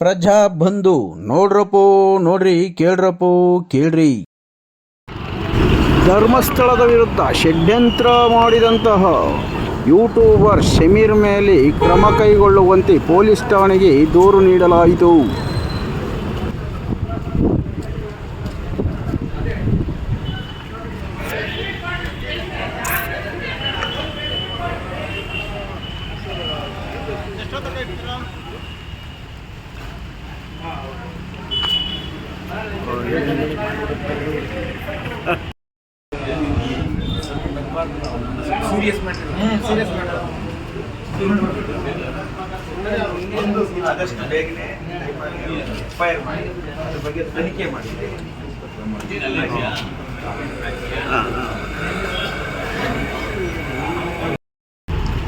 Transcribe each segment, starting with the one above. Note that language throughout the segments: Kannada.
ಪ್ರಜಾ ಬಂಧು, ನೋಡ್ರಪ್ಪೋ, ನೋಡ್ರಿ, ಕೇಳ್ರಪ್ಪೋ, ಕೇಳ್ರಿ. ಧರ್ಮಸ್ಥಳದ ವಿರುದ್ಧ ಷಡ್ಯಂತ್ರ ಮಾಡಿದಂತಹ ಯೂಟ್ಯೂಬರ್ ಶಮೀರ್ ಮೇಲೆ ಕ್ರಮ ಕೈಗೊಳ್ಳುವಂತೆ ಪೊಲೀಸ್ ಠಾಣೆಗೆ ದೂರು ನೀಡಲಾಯಿತು. ಆದಷ್ಟು ಬೇಗನೆ ಫೈರ್ ಮಾಡಿ ಅದ್ರ ಬಗ್ಗೆ ತನಿಖೆ ಮಾಡಿ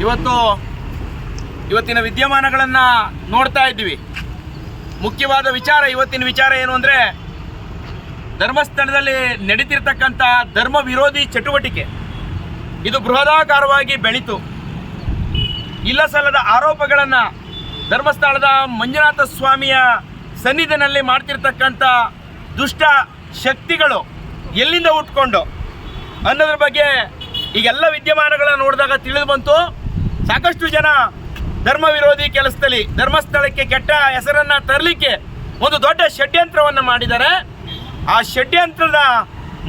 ಇವತ್ತು ಇವತ್ತಿನ ವಿದ್ಯಮಾನಗಳನ್ನು ನೋಡ್ತಾ ಇದ್ದೀವಿ. ಮುಖ್ಯವಾದ ವಿಚಾರ ಇವತ್ತಿನ ವಿಚಾರ ಏನು ಅಂದರೆ ಧರ್ಮಸ್ಥಳದಲ್ಲಿ ನಡೀತಿರ್ತಕ್ಕಂಥ ಧರ್ಮ ವಿರೋಧಿ ಚಟುವಟಿಕೆ. ಇದು ಬೃಹದಾಕಾರವಾಗಿ ಬೆಳೀತು. ಇಲ್ಲ ಸಲ್ಲದ ಆರೋಪಗಳನ್ನು ಧರ್ಮಸ್ಥಳದ ಮಂಜುನಾಥ ಸ್ವಾಮಿಯ ಸನ್ನಿಧಿನಲ್ಲಿ ಮಾಡ್ತಿರ್ತಕ್ಕಂಥ ದುಷ್ಟ ಶಕ್ತಿಗಳು ಎಲ್ಲಿಂದ ಉಟ್ಕೊಂಡು? ಅನ್ನೋದ್ರ ಬಗ್ಗೆ ಈಗೆಲ್ಲ ವಿದ್ಯಮಾನಗಳನ್ನು ನೋಡಿದಾಗ ತಿಳಿದು ಬಂತು. ಸಾಕಷ್ಟು ಜನ ಧರ್ಮ ವಿರೋಧಿ ಕೆಲಸದಲ್ಲಿ ಧರ್ಮಸ್ಥಳಕ್ಕೆ ಕೆಟ್ಟ ಹೆಸರನ್ನು ತರಲಿಕ್ಕೆ ಒಂದು ದೊಡ್ಡ ಷಡ್ಯಂತ್ರವನ್ನು ಮಾಡಿದ್ದಾರೆ. ಆ ಷಡ್ಯಂತ್ರದ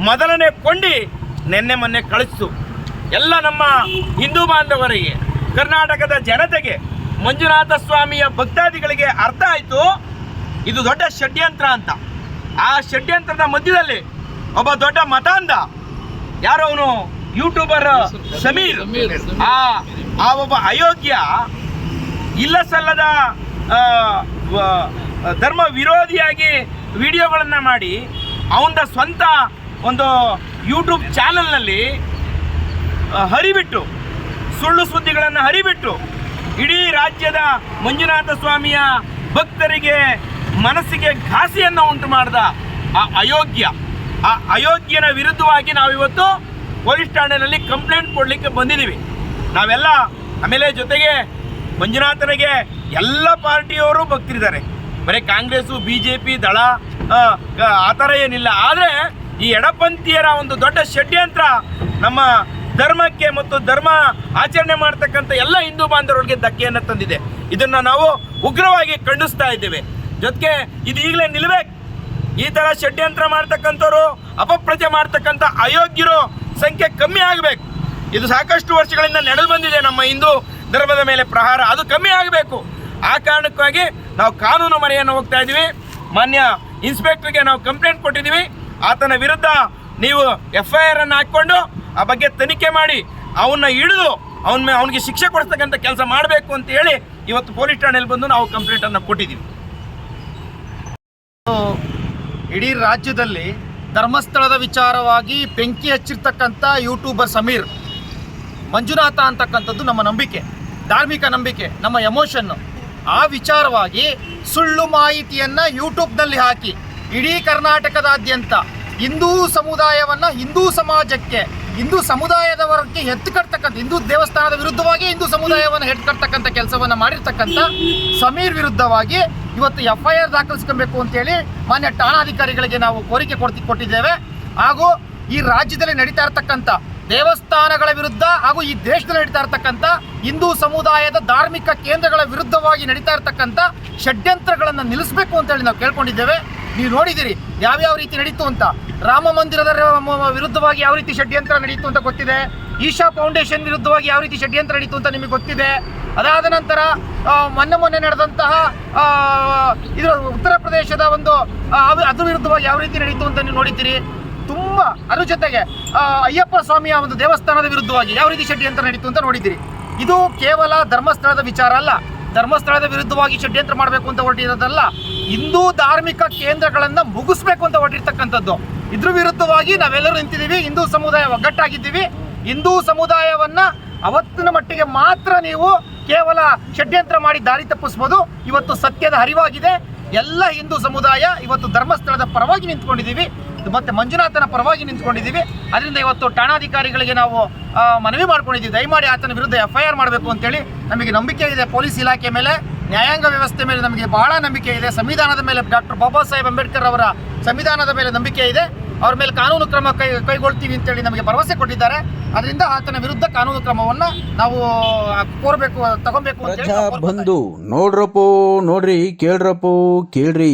ಮೊದಲನೇ ಕೊಂಡಿ ನಿನ್ನೆ ಮೊನ್ನೆ ಕಳಿಸ್ತು. ಎಲ್ಲ ನಮ್ಮ ಹಿಂದೂ ಬಾಂಧವರಿಗೆ, ಕರ್ನಾಟಕದ ಜನತೆಗೆ, ಮಂಜುನಾಥ ಸ್ವಾಮಿಯ ಭಕ್ತಾದಿಗಳಿಗೆ ಅರ್ಥ ಆಯಿತು. ಇದು ದೊಡ್ಡ ಷಡ್ಯಂತ್ರ ಅಂತ. ಆ ಷಡ್ಯಂತ್ರದ ಮಧ್ಯದಲ್ಲಿ ಒಬ್ಬ ದೊಡ್ಡ ಮತಾಂಧ, ಯಾರೋ ಅವನು? ಯೂಟ್ಯೂಬರ್ ಸಮೀರ್ ಆ ಆ ಒಬ್ಬ ಅಯೋಗ್ಯ ಇಲ್ಲ ಸಲ್ಲದ ಧರ್ಮ ವಿರೋಧಿಯಾಗಿ ವಿಡಿಯೋಗಳನ್ನ ಮಾಡಿ ಅವನ ಸ್ವಂತ ಒಂದು ಯೂಟ್ಯೂಬ್ ಚಾನಲ್ನಲ್ಲಿ ಹರಿಬಿಟ್ಟು, ಸುಳ್ಳು ಸುದ್ದಿಗಳನ್ನು ಹರಿಬಿಟ್ಟು, ಇಡೀ ರಾಜ್ಯದ ಮಂಜುನಾಥ ಸ್ವಾಮಿಯ ಭಕ್ತರಿಗೆ ಮನಸ್ಸಿಗೆ ಘಾಸಿಯನ್ನು ಉಂಟು ಮಾಡಿದ ಆ ಅಯೋಗ್ಯ. ಆ ಅಯೋಗ್ಯನ ವಿರುದ್ಧವಾಗಿ ನಾವಿವತ್ತು ಪೊಲೀಸ್ ಠಾಣೆಯಲ್ಲಿ ಕಂಪ್ಲೇಂಟ್ ಕೊಡಲಿಕ್ಕೆ ಬಂದಿದ್ದೀವಿ ನಾವೆಲ್ಲ ಆಮೇಲೆ ಜೊತೆಗೆ ಮಂಜುನಾಥನಿಗೆ ಎಲ್ಲ ಪಾರ್ಟಿಯವರು ಭಕ್ತರಿದ್ದಾರೆ. ಬರೀ ಕಾಂಗ್ರೆಸ್ಸು ಬಿ ಜೆ ಪಿ ದಳ ಆ, ಥರ ಏನಿಲ್ಲ. ಆದರೆ ಈ ಎಡಪಂಥೀಯರ ಒಂದು ದೊಡ್ಡ ಷಡ್ಯಂತ್ರ ನಮ್ಮ ಧರ್ಮಕ್ಕೆ ಮತ್ತು ಧರ್ಮ ಆಚರಣೆ ಮಾಡ್ತಕ್ಕಂಥ ಎಲ್ಲ ಹಿಂದೂ ಬಾಂಧವರಿಗೆ ಧಕ್ಕೆಯನ್ನು ತಂದಿದೆ. ಇದನ್ನು ನಾವು ಉಗ್ರವಾಗಿ ಖಂಡಿಸ್ತಾ ಇದ್ದೇವೆ. ಜೊತೆಗೆ ಇದು ಈಗಲೇ ನಿಲ್ಬೇಕು. ಈ ತರ ಷಡ್ಯಂತ್ರ ಮಾಡ್ತಕ್ಕಂಥವ್ರು ಅಪಪ್ರಜೆ ಮಾಡ್ತಕ್ಕಂಥ ಅಯೋಗ್ಯರು ಸಂಖ್ಯೆ ಕಮ್ಮಿ ಆಗಬೇಕು. ಇದು ಸಾಕಷ್ಟು ವರ್ಷಗಳಿಂದ ನಡೆದು ಬಂದಿದೆ ನಮ್ಮ ಹಿಂದೂ ಧರ್ಮದ ಮೇಲೆ ಪ್ರಹಾರ. ಅದು ಕಮ್ಮಿ ಆಗಬೇಕು. ಆ ಕಾರಣಕ್ಕಾಗಿ ನಾವು ಕಾನೂನು ಮನೆಯನ್ನು ಹೋಗ್ತಾ ಇದ್ದೀವಿ. ಮಾನ್ಯ ಇನ್ಸ್ಪೆಕ್ಟರ್ಗೆ ನಾವು ಕಂಪ್ಲೇಂಟ್ ಕೊಟ್ಟಿದ್ದೀವಿ. ಆತನ ವಿರುದ್ಧ ನೀವು ಎಫ್ ಐ ಆರ್ ಅನ್ನು ಹಾಕ್ಕೊಂಡು ಆ ಬಗ್ಗೆ ತನಿಖೆ ಮಾಡಿ, ಅವನ್ನ ಹಿಡಿದು ಅವನ ಅವನಿಗೆ ಶಿಕ್ಷೆ ಕೊಡಿಸ್ತಕ್ಕಂಥ ಕೆಲಸ ಮಾಡಬೇಕು ಅಂತ ಹೇಳಿ ಇವತ್ತು ಪೊಲೀಸ್ ಠಾಣೆಯಲ್ಲಿ ಬಂದು ನಾವು ಕಂಪ್ಲೇಂಟನ್ನು ಕೊಟ್ಟಿದ್ದೀವಿ. ಇಡೀ ರಾಜ್ಯದಲ್ಲಿ ಧರ್ಮಸ್ಥಳದ ವಿಚಾರವಾಗಿ ಬೆಂಕಿ ಹಚ್ಚಿರ್ತಕ್ಕಂಥ ಯೂಟ್ಯೂಬರ್ ಸಮೀರ್ ಮಂಜುನಾಥ ಅಂತಕ್ಕಂಥದ್ದು ನಮ್ಮ ನಂಬಿಕೆ, ಧಾರ್ಮಿಕ ನಂಬಿಕೆ, ನಮ್ಮ ಎಮೋಷನ್ನು ಆ ವಿಚಾರವಾಗಿ ಸುಳ್ಳು ಮಾಹಿತಿಯನ್ನು ಯೂಟ್ಯೂಬ್ನಲ್ಲಿ ಹಾಕಿ. ಇಡೀ ಕರ್ನಾಟಕದಾದ್ಯಂತ ಹಿಂದೂ ಸಮುದಾಯವನ್ನು ಹಿಂದೂ ಸಮಾಜಕ್ಕೆ, ಹಿಂದೂ ಸಮುದಾಯದವರಕ್ಕೆ ಎತ್ತು ಕಟ್ತಕ್ಕಂಥ ಹಿಂದೂ ದೇವಸ್ಥಾನದ ವಿರುದ್ಧವಾಗಿ ಹಿಂದೂ ಸಮುದಾಯವನ್ನು ಹೆಡ್ ಕಟ್ತಕ್ಕಂಥ ಕೆಲಸವನ್ನು ಮಾಡಿರ್ತಕ್ಕಂಥ ಸಮೀರ್ ವಿರುದ್ಧವಾಗಿ ಇವತ್ತು ಎಫ್ ಐ ಆರ್ ದಾಖಲಿಸ್ಕೊಬೇಕು ಅಂತೇಳಿ ಮಾನ್ಯ ಠಾಣಾಧಿಕಾರಿಗಳಿಗೆ ನಾವು ಕೋರಿಕೆ ಕೊಡ್ತಿ, ಕೊಟ್ಟಿದ್ದೇವೆ. ಹಾಗೂ ಈ ರಾಜ್ಯದಲ್ಲಿ ನಡೀತಾ ಇರತಕ್ಕಂಥ ದೇವಸ್ಥಾನಗಳ ವಿರುದ್ಧ ಹಾಗೂ ಈ ದೇಶದಲ್ಲಿ ನಡೀತಾ ಇರತಕ್ಕಂಥ ಹಿಂದೂ ಸಮುದಾಯದ ಧಾರ್ಮಿಕ ಕೇಂದ್ರಗಳ ವಿರುದ್ಧವಾಗಿ ನಡೀತಾ ಇರತಕ್ಕಂಥ ಷಡ್ಯಂತ್ರಗಳನ್ನು ನಿಲ್ಲಿಸಬೇಕು ಅಂತೇಳಿ ನಾವು ಕೇಳ್ಕೊಂಡಿದ್ದೇವೆ. ನೀವು ನೋಡಿದ್ದೀರಿ ಯಾವ್ಯಾವ ರೀತಿ ನಡೀತು ಅಂತ. ರಾಮ ಮಂದಿರದ ವಿರುದ್ಧವಾಗಿ ಯಾವ ರೀತಿ ಷಡ್ಯಂತ್ರ ನಡೀತು ಅಂತ ಗೊತ್ತಿದೆ. ಈಶಾ ಫೌಂಡೇಶನ್ ವಿರುದ್ಧವಾಗಿ ಯಾವ ರೀತಿ ಷಡ್ಯಂತ್ರ ನಡೀತು ಅಂತ ನಿಮಗೆ ಗೊತ್ತಿದೆ. ಅದಾದ ನಂತರ ಮೊನ್ನೆ ಮೊನ್ನೆ ನಡೆದಂತಹ ಆ, ಇದು ಉತ್ತರ ಪ್ರದೇಶದ ಒಂದು ಅದು ವಿರುದ್ಧವಾಗಿ ಯಾವ ರೀತಿ ನಡೀತು ಅಂತ ನೀವು ನೋಡಿದ್ದೀರಿ. ತುಂಬಾ ಅದ್ರ ಜೊತೆಗೆ ಅಯ್ಯಪ್ಪ ಸ್ವಾಮಿಯ ಒಂದು ದೇವಸ್ಥಾನದ ವಿರುದ್ಧವಾಗಿ ಯಾವ ರೀತಿ ಷಡ್ಯಂತ್ರ ನಡೀತು ಅಂತ ನೋಡಿದ್ದೀರಿ. ಇದು ಕೇವಲ ಧರ್ಮಸ್ಥಳದ ವಿಚಾರ ಅಲ್ಲ. ಧರ್ಮಸ್ಥಳದ ವಿರುದ್ಧವಾಗಿ ಷಡ್ಯಂತ್ರ ಮಾಡಬೇಕು ಅಂತ ಹೊರಟಿರೋದಲ್ಲ. ಹಿಂದೂ ಧಾರ್ಮಿಕ ಕೇಂದ್ರಗಳನ್ನು ಮುಗಿಸ್ಬೇಕು ಅಂತ ಹೊರಟಿರ್ತಕ್ಕಂಥದ್ದು. ಇದ್ರ ವಿರುದ್ಧವಾಗಿ ನಾವೆಲ್ಲರೂ ನಿಂತಿದ್ದೀವಿ, ಹಿಂದೂ ಸಮುದಾಯ ಒಗ್ಗಟ್ಟಾಗಿದ್ದೀವಿ ಹಿಂದೂ ಸಮುದಾಯವನ್ನ ಅವತ್ತಿನ ಮಟ್ಟಿಗೆ ಮಾತ್ರ ನೀವು ಕೇವಲ ಷಡ್ಯಂತ್ರ ಮಾಡಿ ದಾರಿ ತಪ್ಪಿಸ್ಬೋದು. ಇವತ್ತು ಸತ್ಯದ ಹರಿವಾಗಿದೆ. ಎಲ್ಲ ಹಿಂದೂ ಸಮುದಾಯ ಇವತ್ತು ಧರ್ಮಸ್ಥಳದ ಪರವಾಗಿ ನಿಂತ್ಕೊಂಡಿದ್ದೀವಿ. ಮತ್ತೆ ಮಂಜುನಾಥನ ಪರವಾಗಿ ನಿಂತ್ಕೊಂಡಿದ್ದೀವಿ. ಅದರಿಂದ ಇವತ್ತು ಠಾಣಾಧಿಕಾರಿಗಳಿಗೆ ನಾವು ಮನವಿ ಮಾಡ್ಕೊಂಡಿದ್ದೀವಿ. ದಯಮಾಡಿ ಆತನ ವಿರುದ್ಧ ಎಫ್ ಐ ಆರ್ ಮಾಡಬೇಕು ಅಂತೇಳಿ ನಮಗೆ ನಂಬಿಕೆ ಇದೆ ಪೊಲೀಸ್ ಇಲಾಖೆ ಮೇಲೆ. ನ್ಯಾಯಾಂಗ ವ್ಯವಸ್ಥೆ ಮೇಲೆ ನಮಗೆ ಬಹಳ ನಂಬಿಕೆ ಇದೆ. ಸಂವಿಧಾನದ ಮೇಲೆ ಡಾಕ್ಟರ್ ಬಾಬಾ ಸಾಹೇಬ್ ಅಂಬೇಡ್ಕರ್ ಅವರ ಸಂವಿಧಾನದ ಮೇಲೆ ನಂಬಿಕೆ ಇದೆ. ಅವ್ರ ಮೇಲೆ ಕಾನೂನು ಕ್ರಮ ಕೈ ಕೈಗೊಳ್ತೀವಿ ಅಂತೇಳಿ ನಮಗೆ ಭರವಸೆ ಕೊಟ್ಟಿದ್ದಾರೆ. ಅದರಿಂದ ಆತನ ವಿರುದ್ಧ ಕಾನೂನು ಕ್ರಮವನ್ನು ನಾವು ಕೋರಬೇಕು ತಗೊಬೇಕು ಅಂತ ಕೋರ್ಕೊತಾ ನೋಡ್ರಪ್ಪೋ ನೋಡ್ರಿ ಕೇಳ್ರಪ್ಪೋ ಕೇಳ್ರಿ.